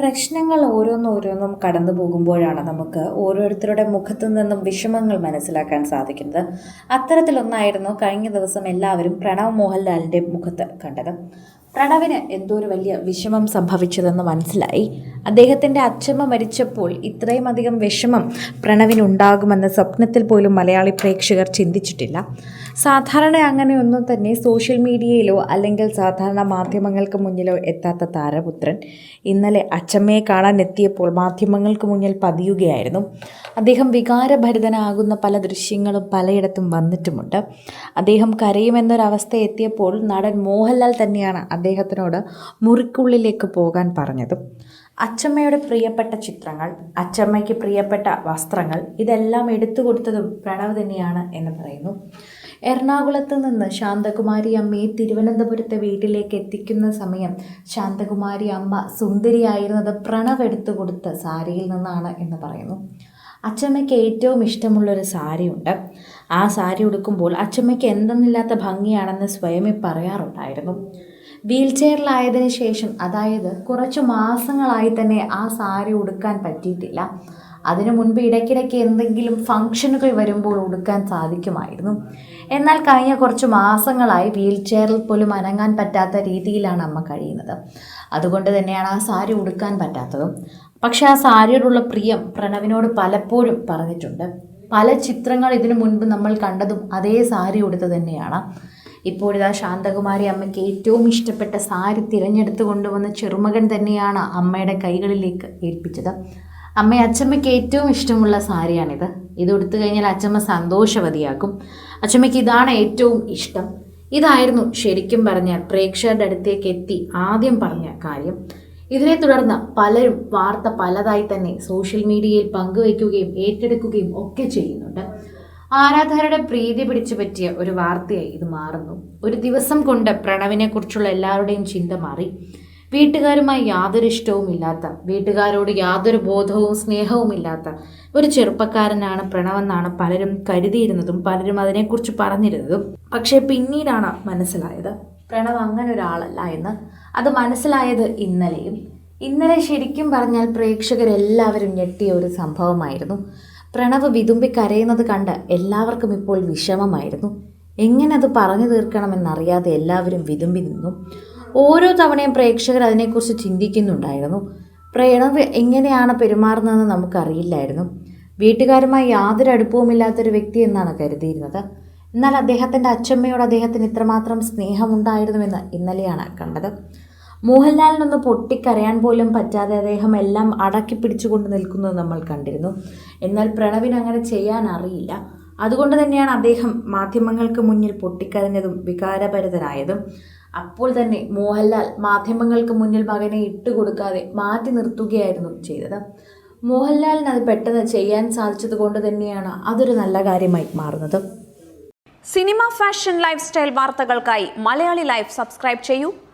പ്രശ്നങ്ങൾ ഓരോന്നോരോന്നും കടന്നു പോകുമ്പോഴാണ് നമുക്ക് ഓരോരുത്തരുടെ മുഖത്തു നിന്നും വിഷമങ്ങൾ മനസ്സിലാക്കാൻ സാധിക്കുന്നത്. അത്തരത്തിലൊന്നായിരുന്നു കഴിഞ്ഞ ദിവസം എല്ലാവരും പ്രണവ് മോഹൻലാലിന്റെ മുഖത്ത് കണ്ടത്. പ്രണവിന് എന്തോ ഒരു വലിയ വിഷമം സംഭവിച്ചതെന്ന് മനസ്സിലായി. അദ്ദേഹത്തിന്റെ അച്ഛമ്മ മരിച്ചപ്പോൾ ഇത്രയും അധികം വിഷമം പ്രണവിനുണ്ടാകുമെന്ന് സ്വപ്നത്തിൽ പോലും മലയാളി പ്രേക്ഷകർ ചിന്തിച്ചിട്ടില്ല. സാധാരണ അങ്ങനെയൊന്നും തന്നെ സോഷ്യൽ മീഡിയയിലോ അല്ലെങ്കിൽ സാധാരണ മാധ്യമങ്ങൾക്ക് മുന്നിലോ എത്താത്ത താരപുത്രൻ. ഇന്നലെ അച്ഛമ്മയെ കാണാൻ എത്തിയപ്പോൾ മാധ്യമങ്ങൾക്ക് മുന്നിൽ പതിയുകയായിരുന്നു. അദ്ദേഹം വികാരഭരിതനാകുന്ന പല ദൃശ്യങ്ങളും പലയിടത്തും വന്നിട്ടുമുണ്ട്. അദ്ദേഹം കരയുമെന്നൊരവസ്ഥ എത്തിയപ്പോൾ നടൻ മോഹൻലാൽ തന്നെയാണ് അദ്ദേഹത്തിനോട് മുറിക്കുള്ളിലേക്ക് പോകാൻ പറഞ്ഞതും അച്ചമ്മയുടെ പ്രിയപ്പെട്ട ചിത്രങ്ങൾ അച്ചമ്മയ്ക്ക് പ്രിയപ്പെട്ട വസ്ത്രങ്ങൾ ഇതെല്ലാം എടുത്തു കൊടുത്തതും പ്രണവ് തന്നെയാണ് എന്ന് പറയുന്നു. എറണാകുളത്ത് നിന്ന് ശാന്തകുമാരി അമ്മയെ തിരുവനന്തപുരത്തെ വീട്ടിലേക്ക് എത്തിക്കുന്ന സമയം ശാന്തകുമാരി അമ്മ സുന്ദരിയായിരുന്നത് പ്രണവ് എടുത്തു കൊടുത്ത സാരിയിൽ നിന്നാണ് എന്ന് പറയുന്നു. അച്ചമ്മയ്ക്ക് ഏറ്റവും ഇഷ്ടമുള്ളൊരു സാരിയുണ്ട്. ആ സാരി ഉടുക്കുമ്പോൾ അച്ചമ്മയ്ക്ക് എന്തെന്നില്ലാത്ത ഭംഗിയാണെന്ന് സ്വയമേ പറയാറുണ്ടായിരുന്നു. വീൽ ചെയറിലായതിനു ശേഷം അതായത് കുറച്ച് മാസങ്ങളായി തന്നെ ആ സാരി ഉടുക്കാൻ പറ്റിയിട്ടില്ല. അതിനു മുൻപ് ഇടയ്ക്കിടയ്ക്ക് എന്തെങ്കിലും ഫംഗ്ഷനുകൾ വരുമ്പോൾ ഉടുക്കാൻ സാധിക്കുമായിരുന്നു. എന്നാൽ കഴിഞ്ഞ കുറച്ച് മാസങ്ങളായി വീൽ ചെയറിൽ പോലും അനങ്ങാൻ പറ്റാത്ത രീതിയിലാണ് അമ്മ കഴിയുന്നത്. അതുകൊണ്ട് തന്നെയാണ് ആ സാരി ഉടുക്കാൻ പറ്റാത്തതും. പക്ഷെ ആ സാരിയോടുള്ള പ്രിയം പ്രണവിനോട് പലപ്പോഴും പറഞ്ഞിട്ടുണ്ട്. പല ചിത്രങ്ങൾ ഇതിനു മുൻപ് നമ്മൾ കണ്ടതും അതേ സാരി ഉടുത്ത് തന്നെയാണ്. ഇപ്പോഴിതാ ശാന്തകുമാരി അമ്മയ്ക്ക് ഏറ്റവും ഇഷ്ടപ്പെട്ട സാരി തിരഞ്ഞെടുത്ത് കൊണ്ടുവന്ന ചെറുമകൻ തന്നെയാണ് അമ്മയുടെ കൈകളിലേക്ക് ഏൽപ്പിച്ചത്. അമ്മ അച്ചമ്മയ്ക്ക് ഏറ്റവും ഇഷ്ടമുള്ള സാരിയാണിത്. ഇത് കൊടുത്തു കഴിഞ്ഞാൽ അച്ചമ്മ സന്തോഷവതിയാക്കും. അച്ചമ്മയ്ക്ക് ഇതാണ് ഏറ്റവും ഇഷ്ടം. ഇതായിരുന്നു ശരിക്കും പറഞ്ഞാൽ പ്രേക്ഷകരുടെ അടുത്തേക്ക് എത്തി ആദ്യം പറഞ്ഞ കാര്യം. ഇതിനെ തുടർന്ന് പലരും വാർത്ത പലതായി തന്നെ സോഷ്യൽ മീഡിയയിൽ പങ്കുവയ്ക്കുകയും ഏറ്റെടുക്കുകയും ഒക്കെ ചെയ്യുന്നുണ്ട്. ആരാധകരുടെ പ്രീതി പിടിച്ചു പറ്റിയ ഒരു വാർത്തയായി ഇത് മാറുന്നു. ഒരു ദിവസം കൊണ്ട് പ്രണവിനെ കുറിച്ചുള്ള എല്ലാവരുടെയും ചിന്ത മാറി. വീട്ടുകാരുമായി യാതൊരു ഇഷ്ടവും ഇല്ലാത്ത വീട്ടുകാരോട് യാതൊരു ബോധവും സ്നേഹവും ഇല്ലാത്ത ഒരു ചെറുപ്പക്കാരനാണ് പ്രണവെന്നാണ് പലരും കരുതിയിരുന്നതും പലരും അതിനെക്കുറിച്ച് പറഞ്ഞിരുന്നതും. പക്ഷേ പിന്നീടാണ് മനസ്സിലായത് പ്രണവ് അങ്ങനെ ഒരാളല്ല എന്ന്. അത് മനസ്സിലായത് ഇന്നലെയും. ഇന്നലെ ശരിക്കും പറഞ്ഞാൽ പ്രേക്ഷകരെല്ലാവരും ഞെട്ടിയ ഒരു സംഭവമായിരുന്നു. പ്രണവ് വിതുമ്പി കരയുന്നത് കണ്ട് എല്ലാവർക്കും ഇപ്പോൾ വിഷമമായിരുന്നു. എങ്ങനെ അത് പറഞ്ഞു തീർക്കണമെന്നറിയാതെ എല്ലാവരും വിതുമ്പി നിന്നു. ഓരോ തവണയും പ്രേക്ഷകർ അതിനെക്കുറിച്ച് ചിന്തിക്കുന്നുണ്ടായിരുന്നു. പ്രണവ് എങ്ങനെയാണ് പെരുമാറുന്നതെന്ന് നമുക്കറിയില്ലായിരുന്നു. വീട്ടുകാരുമായി യാതൊരു അടുപ്പവുമില്ലാത്തൊരു വ്യക്തി എന്നാണ് കരുതിയിരുന്നത്. എന്നാൽ അദ്ദേഹത്തിന്റെ അച്ഛമ്മയോട് അദ്ദേഹത്തിന് ഇത്രമാത്രം സ്നേഹമുണ്ടായിരുന്നുവെന്ന് ഇന്നലെയാണ് കണ്ടത്. മോഹൻലാലിനൊന്ന് പൊട്ടിക്കരയാൻ പോലും പറ്റാതെ അദ്ദേഹം എല്ലാം അടക്കി പിടിച്ചുകൊണ്ട് നിൽക്കുന്നത് നമ്മൾ കണ്ടിരുന്നു. എന്നാൽ പ്രണവിന് അങ്ങനെ ചെയ്യാൻ അറിയില്ല. അതുകൊണ്ട് തന്നെയാണ് അദ്ദേഹം മാധ്യമങ്ങൾക്ക് മുന്നിൽ പൊട്ടിക്കരഞ്ഞതും വികാരഭരിതനായതും. അപ്പോൾ തന്നെ മോഹൻലാൽ മാധ്യമങ്ങൾക്ക് മുന്നിൽ മകനെ ഇട്ടുകൊടുക്കാതെ മാറ്റി നിർത്തുകയായിരുന്നു ചെയ്തത്. മോഹൻലാലിന് അത് പെട്ടെന്ന് ചെയ്യാൻ സാധിച്ചത് കൊണ്ട് തന്നെയാണ് അതൊരു നല്ല കാര്യമായി മാറുന്നത്. സിനിമ ഫാഷൻ ലൈഫ് സ്റ്റൈൽ വാർത്തകൾക്കായി മലയാളി ലൈഫ് സബ്സ്ക്രൈബ് ചെയ്യൂ.